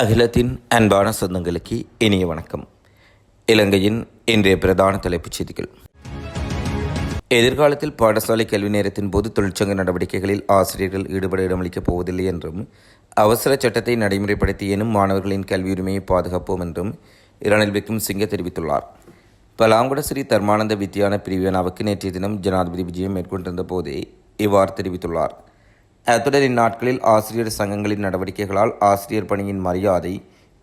அகிலத்தின் அன்பான சொந்தங்களுக்கு இனிய வணக்கம். இலங்கையின் இன்றைய பிரதான தலைப்புச் செய்திகள். எதிர்காலத்தில் பாடசாலை கல்வி நேரத்தின் போது தொழிற்சங்க நடவடிக்கைகளில் ஆசிரியர்கள் ஈடுபட இடமளிக்கப் போவதில்லை என்றும் அவசர சட்டத்தை நடைமுறைப்படுத்தி எனும் மாணவர்களின் கல்வி உரிமையை பாதுகாப்போம் என்றும் இரணில் விக்ரம் சிங்க தெரிவித்துள்ளார். பலாங்குட ஸ்ரீ தர்மானந்த வித்யான பிரிவினாவுக்கு நேற்றைய தினம் ஜனாதிபதி விஜயம் மேற்கொண்டிருந்த போதே இவ்வாறு தெரிவித்துள்ளார். அத்துடன் இந்நாட்களில் ஆசிரியர் சங்கங்களின் நடவடிக்கைகளால் ஆசிரியர் பணியின் மரியாதை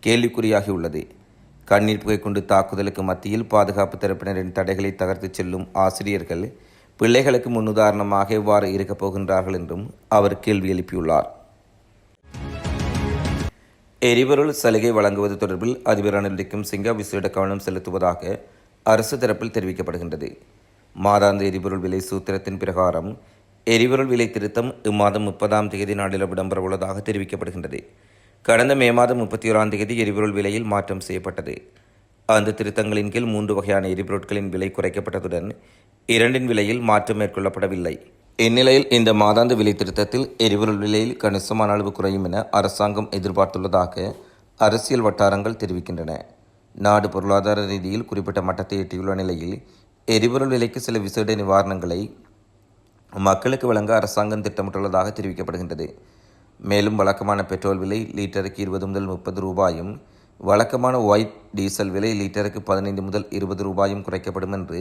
கேள்விக்குறியாகியுள்ளது. கண்ணீர் புகை கொண்டு தாக்குதலுக்கு மத்தியில் பாதுகாப்பு தரப்பினரின் தடைகளை தகர்த்துச் செல்லும் ஆசிரியர்கள் பிள்ளைகளுக்கு முன்னுதாரணமாக எவ்வாறு இருக்கப் போகின்றார்கள் என்றும் அவர் கேள்வி எழுப்பியுள்ளார். எரிபொருள் சலுகை வழங்குவது தொடர்பில் அதிபர் அனுமதிக்கும் சிங்கா விசேட கவனம் செலுத்துவதாக அரசு தரப்பில் தெரிவிக்கப்படுகின்றது. மாதாந்த எரிபொருள் விலை சூத்திரத்தின் பிரகாரம் எரிபொருள் விலை திருத்தம் இம்மாதம் முப்பதாம் தேதி நாளில் இடம்பெறவுள்ளதாக தெரிவிக்கப்படுகின்றது. கடந்த மே மாதம் முப்பத்தி ஓராம் தேதி எரிபொருள் விலையில் மாற்றம் செய்யப்பட்டது. அந்த திருத்தங்களின் கீழ் மூன்று வகையான எரிபொருட்களின் விலை குறைக்கப்பட்டதுடன் இரண்டின் விலையில் மாற்றம் மேற்கொள்ளப்படவில்லை. இந்நிலையில் இந்த மாதாந்த விலை திருத்தத்தில் எரிபொருள் விலையில் கணிசமான அளவு குறையும் என அரசாங்கம் எதிர்பார்த்துள்ளதாக அரசியல் வட்டாரங்கள் தெரிவிக்கின்றன. நாடு பொருளாதார ரீதியில் குறிப்பிட்ட மட்டத்தை எட்டியுள்ள நிலையில் எரிபொருள் விலைக்கு சில விசேட நிவாரணங்களை மக்களுக்கு வழங்க அரசாங்கம் திட்டமிட்டுள்ளதாக தெரிவிக்கப்படுகின்றது. மேலும் வழக்கமான பெட்ரோல் விலை லீட்டருக்கு இருபது முதல் முப்பது ரூபாயும் வழக்கமான ஒயிட் டீசல் விலை லீட்டருக்கு பதினைந்து முதல் இருபது ரூபாயும் குறைக்கப்படும் என்று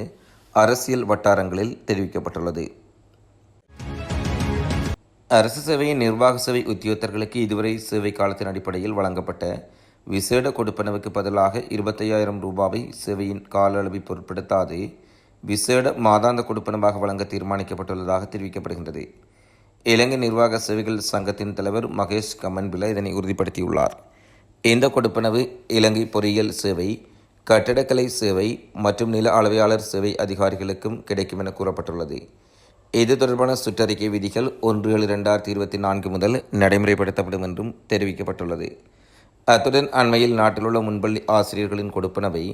அரசியல் வட்டாரங்களில் தெரிவிக்கப்பட்டுள்ளது. அரசு சேவையின் நிர்வாக சேவை உத்தியோகத்தர்களுக்கு இதுவரை சேவை காலத்தின் அடிப்படையில் வழங்கப்பட்ட விசேட கொடுப்பனவுக்கு பதிலாக இருபத்தையாயிரம் ரூபாவை சேவையின் கால அளவை பொருட்படுத்தாது விசேட மாதாந்த கொடுப்பனவாக வழங்க தீர்மானிக்கப்பட்டுள்ளதாக தெரிவிக்கப்படுகின்றது. இலங்கை நிர்வாக சேவைகள் சங்கத்தின் தலைவர் மகேஷ் கமன்பில இதனை உறுதிப்படுத்தியுள்ளார். இந்த கொடுப்பனவு இலங்கை பொறியியல் சேவை கட்டடக்கலை சேவை மற்றும் நில அளவையாளர் சேவை அதிகாரிகளுக்கும் கிடைக்கும் என கூறப்பட்டுள்ளது. இது தொடர்பான சுற்றறிக்கை விதிகள் ஒன்று ஏழு ரெண்டாயிரத்தி இருபத்தி நான்கு முதல் நடைமுறைப்படுத்தப்படும் என்றும் தெரிவிக்கப்பட்டுள்ளது. அத்துடன் அண்மையில் நாட்டிலுள்ள முன்பள்ளி ஆசிரியர்களின் கொடுப்பனவை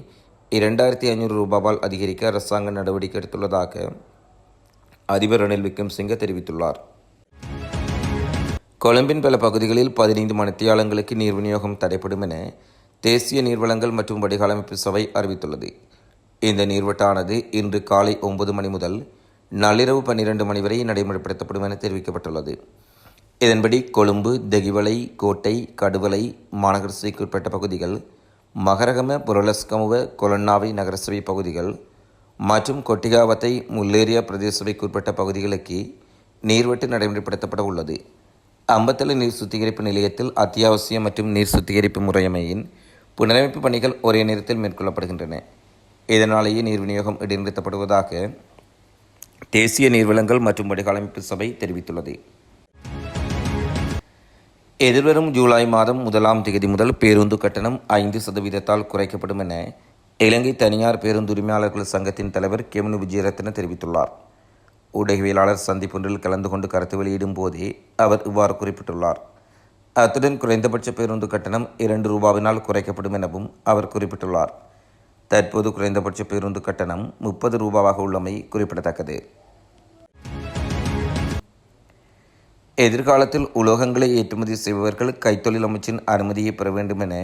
இரண்டாயிரத்தி ஐநூறு ரூபாவால் அதிகரிக்க அரசாங்கம் நடவடிக்கை எடுத்துள்ளதாக அதிபர் ரணில் விக்ரம்சிங்க தெரிவித்துள்ளார். கொழும்பின் பல பகுதிகளில் பதினைந்து மணித்தியாலங்களுக்கு நீர் விநியோகம் தடைப்படும் என தேசிய நீர்வளங்கள் மற்றும் வடிகாலமைப்பு சபை அறிவித்துள்ளது. இந்த நீர்வட்டானது இன்று காலை ஒன்பது மணி முதல் நள்ளிரவு பன்னிரண்டு மணி வரை நடைமுறைப்படுத்தப்படும் என தெரிவிக்கப்பட்டுள்ளது. இதன்படி கொழும்பு தெகிவலை கோட்டை கடுவலை மாநகராட்சிக்குட்பட்ட பகுதிகள் மகரகம புரலஸ்கமுவ கொலன்னாவை நகரசபை பகுதிகள் மற்றும் கொட்டிகாவத்தை முல்லேரியா பிரதேச சபைக்கு பகுதிகளுக்கு நீர்வெட்டு நடைமுறைப்படுத்தப்பட உள்ளது. அம்பத்தலை நீர் சுத்திகரிப்பு நிலையத்தில் அத்தியாவசிய மற்றும் நீர் சுத்திகரிப்பு முறையமையின் புனரமைப்பு பணிகள் ஒரே நேரத்தில் மேற்கொள்ளப்படுகின்றன. இதனாலேயே நீர் விநியோகம் இடைநிறுத்தப்படுவதாக தேசிய நீர்வளங்கள் மற்றும் வடிகாலமைப்பு சபை தெரிவித்துள்ளது. எதிர்வரும் ஜூலை மாதம் முதலாம் தேதி முதல் பேருந்து கட்டணம் ஐந்து சதவீதத்தால் குறைக்கப்படும் என இலங்கை தனியார் பேருந்து உரிமையாளர்கள் சங்கத்தின் தலைவர் கெமனு விஜயரத்ன தெரிவித்துள்ளார். ஊடகவியலாளர் சந்திப்பொன்றில் கலந்து கொண்டு கருத்து வெளியிடும் போதே அவர் இவ்வாறு குறிப்பிட்டுள்ளார். அத்துடன் குறைந்தபட்ச பேருந்து கட்டணம் இரண்டு ரூபாவினால் குறைக்கப்படும் எனவும் அவர் குறிப்பிட்டுள்ளார். தற்போது குறைந்தபட்ச பேருந்து கட்டணம் முப்பது ரூபாவாக உள்ளமை குறிப்பிடத்தக்கது. எதிர்காலத்தில் உலோகங்களை ஏற்றுமதி செய்பவர்கள் கைத்தொழில் அமைச்சின் அனுமதியை பெற வேண்டும் என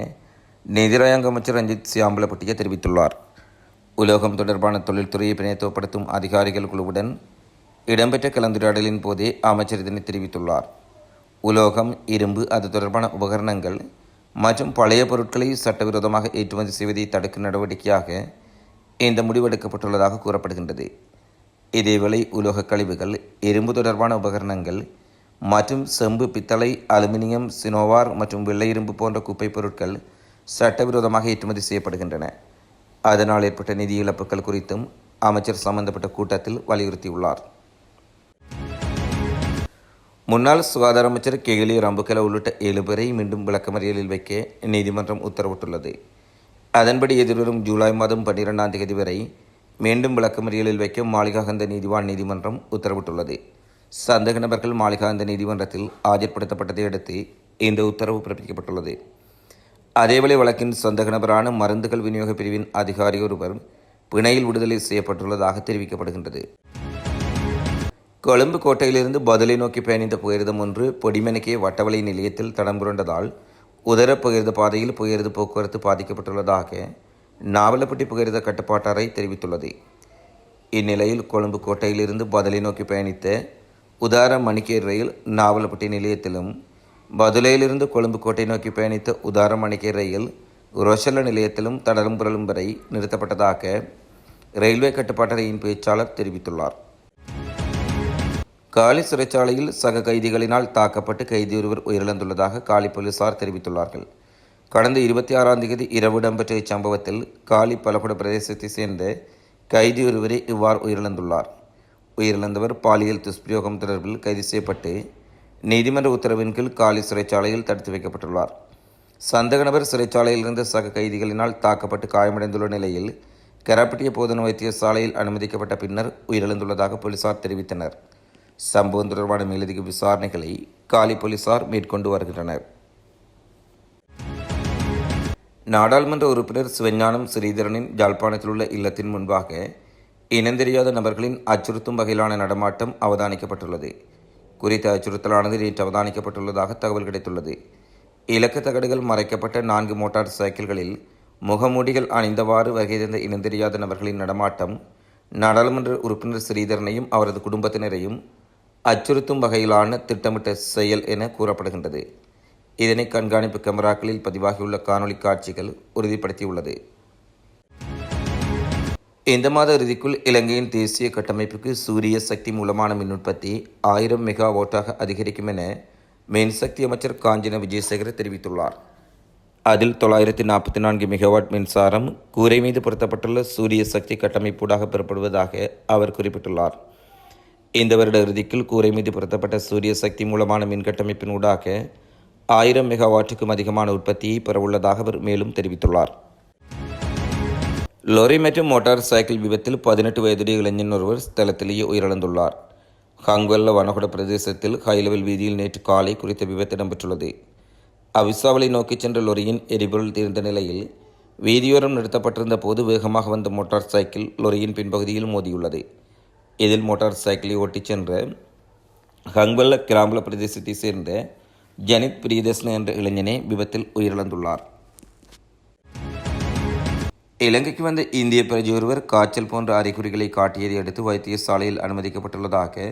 நிதிராயங்க அமைச்சர் ரஞ்சித் சியாம்பலப்பட்டிய தெரிவித்துள்ளார். உலோகம் தொடர்பான தொழில்துறையை பிணைத்துவப்படுத்தும் அதிகாரிகள் குழுவுடன் இடம்பெற்ற கலந்துரையாடலின் போதே அமைச்சர் இதனை தெரிவித்துள்ளார். உலோகம் இரும்பு அது தொடர்பான உபகரணங்கள் மற்றும் பழைய பொருட்களை சட்டவிரோதமாக ஏற்றுமதி செய்வதை தடுக்கும் நடவடிக்கையாக இந்த முடிவெடுக்கப்பட்டுள்ளதாக கூறப்படுகின்றது. இதேவேளை உலோக கழிவுகள் இரும்பு தொடர்பான உபகரணங்கள் மற்றும் செம்பு பித்தளை அலுமினியம் சினோவார் மற்றும் வெள்ளை இரும்பு போன்ற குப்பை பொருட்கள் சட்டவிரோதமாக ஏற்றுமதி செய்யப்படுகின்றன. அதனால் ஏற்பட்ட நிதி இழப்புகள் குறித்தும் அமைச்சர் சம்பந்தப்பட்ட கூட்டத்தில் வலியுறுத்தியுள்ளார். முன்னாள் சுகாதார அமைச்சர் கெகிலி ரம்புக்கல உள்ளிட்ட ஏழு பேரை மீண்டும் விளக்கமறியலில் வைக்க நீதிமன்றம் உத்தரவிட்டுள்ளது. அதன்படி எதிர்வரும் ஜூலை மாதம் பன்னிரெண்டாம் தேதி வரை மீண்டும் விளக்கமறியலில் வைக்க மாளிகாகந்த நீதிவான் நீதிமன்றம் உத்தரவிட்டுள்ளது. சந்தேக நபர்கள் மாளிகாந்த நீதிமன்றத்தில் ஆஜர்படுத்தப்பட்டதை அடுத்து இந்த உத்தரவு பிறப்பிக்கப்பட்டுள்ளது. அதேவேளை வழக்கின் சந்தேக நபரான மருந்துகள் விநியோக பிரிவின் அதிகாரி ஒருவர் பிணையில் விடுதலை செய்யப்பட்டுள்ளதாக தெரிவிக்கப்படுகின்றது. கொழும்பு கோட்டையிலிருந்து பதிலை நோக்கி பயணித்த புகையிரதம் ஒன்று பொடிமணிக்கே வட்டவளை நிலையத்தில் தடம் புரண்டதால் உதர புகையிரத பாதையில் புகையிரத போக்குவரத்து பாதிக்கப்பட்டுள்ளதாக நாவலப்பட்டி புகையிரத கட்டுப்பாட்டாரை தெரிவித்துள்ளது. இந்நிலையில் கொழும்பு கோட்டையிலிருந்து பதிலை நோக்கி பயணித்த உதார மணிக்கேர் ரயில் நாவலப்பட்டி நிலையத்திலும் பதுலையிலிருந்து கொழும்பு கோட்டை நோக்கி பயணித்த உதார மணிக்கேர் ரயில் ரொஷல்ல நிலையத்திலும் தடலும் புரளும் வரை நிறுத்தப்பட்டதாக ரயில்வே கட்டுப்பாட்டறையின் பேச்சாளர் தெரிவித்துள்ளார். காலி சிறைச்சாலையில் சக கைதிகளினால் தாக்கப்பட்டு கைதி ஒருவர் உயிரிழந்துள்ளதாக காலி போலீசார் தெரிவித்துள்ளார்கள். கடந்த இருபத்தி ஆறாம் தேதி இரவு இடம்பெற்ற இச்சம்பவத்தில் காலி பலகுட பிரதேசத்தை சேர்ந்த கைதி ஒருவரே இவ்வாறு உயிரிழந்துள்ளார். உயிரிழந்தவர் பாலியல் துஷ்பிரயோகம் தொடர்பில் கைது செய்யப்பட்டு நீதிமன்ற உத்தரவின் கீழ் காலி சிறைச்சாலையில் தடுத்து வைக்கப்பட்டுள்ளார். சந்தக நபர் சிறைச்சாலையில் இருந்த சக கைதிகளினால் தாக்கப்பட்டு காயமடைந்துள்ள நிலையில் கராப்பட்டிய போதன வைத்தியசாலையில் அனுமதிக்கப்பட்ட பின்னர் உயிரிழந்துள்ளதாக போலீசார் தெரிவித்தனர். சம்பவம் தொடர்பான மேலதிக விசாரணைகளை காலி போலீசார் மேற்கொண்டு வருகின்றனர். நாடாளுமன்ற உறுப்பினர் சிவஞானம் ஸ்ரீதரனின் ஜாழ்ப்பாணத்தில் உள்ள இல்லத்தின் முன்பாக இனந்தெரியாத நபர்களின் அச்சுறுத்தும் வகையிலான நடமாட்டம் அவதானிக்கப்பட்டுள்ளது. குறித்த அச்சுறுத்தலானது நேற்று அவதானிக்கப்பட்டுள்ளதாக தகவல் கிடைத்துள்ளது. இலக்கு தகடுகள் மறைக்கப்பட்ட நான்கு மோட்டார் சைக்கிள்களில் முகமூடிகள் அணிந்தவாறு வருகை தந்த இனந்தெரியாத நபர்களின் நடமாட்டம் நாடாளுமன்ற உறுப்பினர் ஸ்ரீதரனையும் அவரது குடும்பத்தினரையும் அச்சுறுத்தும் வகையிலான திட்டமிட்ட செயல் என கூறப்படுகின்றது. இதனை கண்காணிப்பு கேமராக்களில் பதிவாகியுள்ள காணொளி காட்சிகள் உறுதிப்படுத்தியுள்ளது. இந்த மாத இறுதிக்குள் இலங்கையின் தேசிய கட்டமைப்புக்கு சூரிய சக்தி மூலமான மின் உற்பத்தி ஆயிரம் மெகா ஓட்டாக அதிகரிக்கும் என மின்சக்தி அமைச்சர் காஞ்சன விஜயசேகர தெரிவித்துள்ளார். அதில் தொள்ளாயிரத்தி நாற்பத்தி நான்கு மெகாவாட் மின்சாரம் கூரை மீது பொருத்தப்பட்டுள்ள சூரிய சக்தி கட்டமைப்பூடாக பெறப்படுவதாக அவர் குறிப்பிட்டுள்ளார். இந்த வருட இறுதிக்குள் கூரை மீது பொருத்தப்பட்ட சூரிய சக்தி மூலமான மின் கட்டமைப்பின் ஊடாக ஆயிரம் மெகாவாட்டுக்கும் அதிகமான உற்பத்தியை பெறவுள்ளதாக அவர் மேலும் தெரிவித்துள்ளார். லொரி மற்றும் மோட்டார் சைக்கிள் விபத்தில் பதினெட்டு வயதுடைய இளைஞன் ஒருவர் ஸ்தலத்திலேயே உயிரிழந்துள்ளார். ஹாங்வெல்ல வனகுட பிரதேசத்தில் ஹைலெவல் வீதியில் நேற்று காலை குறித்த விபத்து இடம்பெற்றுள்ளது. அவிசாவளை நோக்கிச் சென்ற லொரியின் எரிபொருள் தீர்ந்த நிலையில் வீதியோரம் நிறுத்தப்பட்டிருந்த போது வேகமாக வந்த மோட்டார் சைக்கிள் லொரியின் பின்பகுதியில் மோதியுள்ளது. இதில் மோட்டார் சைக்கிளை ஓட்டிச் சென்ற ஹங்வெல்ல கிராம்பல பிரதேசத்தைச் சேர்ந்த ஜனித் பிரியதர்ஷன என்ற இளைஞனே விபத்தில் உயிரிழந்துள்ளார். இலங்கைக்கு வந்த இந்திய பிரஜை ஒருவர் காய்ச்சல் போன்ற அறிகுறிகளை காட்டியதை அடுத்து வைத்தியசாலையில் அனுமதிக்கப்பட்டுள்ளதாக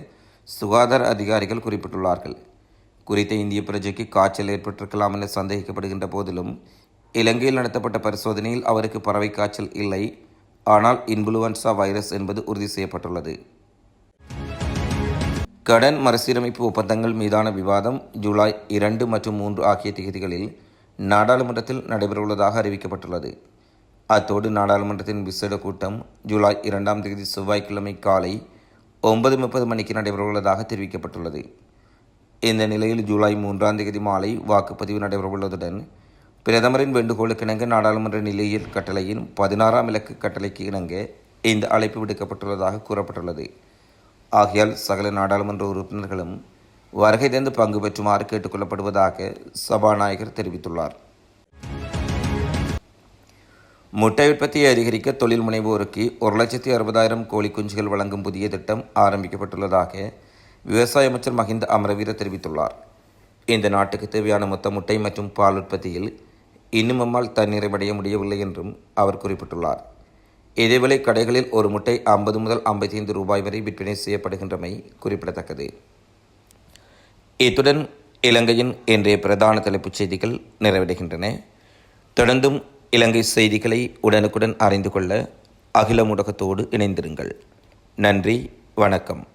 சுகாதார அதிகாரிகள் குறிப்பிட்டுள்ளார்கள். குறித்த இந்திய பிரஜைக்கு காய்ச்சல் ஏற்பட்டிருக்கலாம் என சந்தேகிக்கப்படுகின்ற போதிலும் இலங்கையில் நடத்தப்பட்ட பரிசோதனையில் அவருக்கு பறவை காய்ச்சல் இல்லை. ஆனால் இன்ஃபுளுவன்சா வைரஸ் என்பது உறுதி செய்யப்பட்டுள்ளது. கடன் மறுசீரமைப்பு ஒப்பந்தங்கள் மீதான விவாதம் ஜூலை இரண்டு மற்றும் மூன்று ஆகிய தேதிகளில் நாடாளுமன்றத்தில் நடைபெறவுள்ளதாக அறிவிக்கப்பட்டுள்ளது. அத்தோடு நாடாளுமன்றத்தின் விசேட கூட்டம் ஜூலை இரண்டாம் தேதி செவ்வாய்க்கிழமை காலை ஒன்பது முப்பது மணிக்கு நடைபெறவுள்ளதாக தெரிவிக்கப்பட்டுள்ளது. இந்த நிலையில் ஜூலை மூன்றாம் தேதி மாலை வாக்குப்பதிவு நடைபெறவுள்ளதுடன் பிரதமரின் வேண்டுகோளுக்கிணங்க நாடாளுமன்ற நிலையில் கட்டளையின் பதினாறாம் இலக்கு கட்டளைக்கு இணங்க இந்த அழைப்பு விடுக்கப்பட்டுள்ளதாக கூறப்பட்டுள்ளது. ஆகையால் சகல நாடாளுமன்ற உறுப்பினர்களும் வருகை தந்து பங்கு பெற்றுமாறு கேட்டுக்கொள்ளப்படுவதாக சபாநாயகர் தெரிவித்துள்ளார். முட்டை உற்பத்தியை அதிகரிக்க தொழில் முனைவோருக்கு ஒரு லட்சத்தி அறுபதாயிரம் கோழி குஞ்சுகள் வழங்கும் புதிய திட்டம் ஆரம்பிக்கப்பட்டுள்ளதாக விவசாய அமைச்சர் மஹிந்த அமரவீர தெரிவித்துள்ளார். இந்த நாட்டுக்கு தேவையான மொத்த முட்டை மற்றும் பால் உற்பத்தியில் இன்னும் நம்மால் தன்னிறைவடைய முடியவில்லை என்றும் அவர் குறிப்பிட்டுள்ளார். இதேவேளை கடைகளில் ஒரு முட்டை ஐம்பது முதல் ஐம்பத்தி ஐந்து ரூபாய் வரை விற்பனை செய்யப்படுகின்றமை குறிப்பிடத்தக்கது. இத்துடன் இலங்கையின் இன்றைய பிரதான தலைப்புச் செய்திகள் நிறைவடைகின்றன. தொடர்ந்தும் இலங்கை செய்திகளை உடனுக்குடன் அறிந்து கொள்ள அகில ஊடகத்தோடு இணைந்திருங்கள். நன்றி வணக்கம்.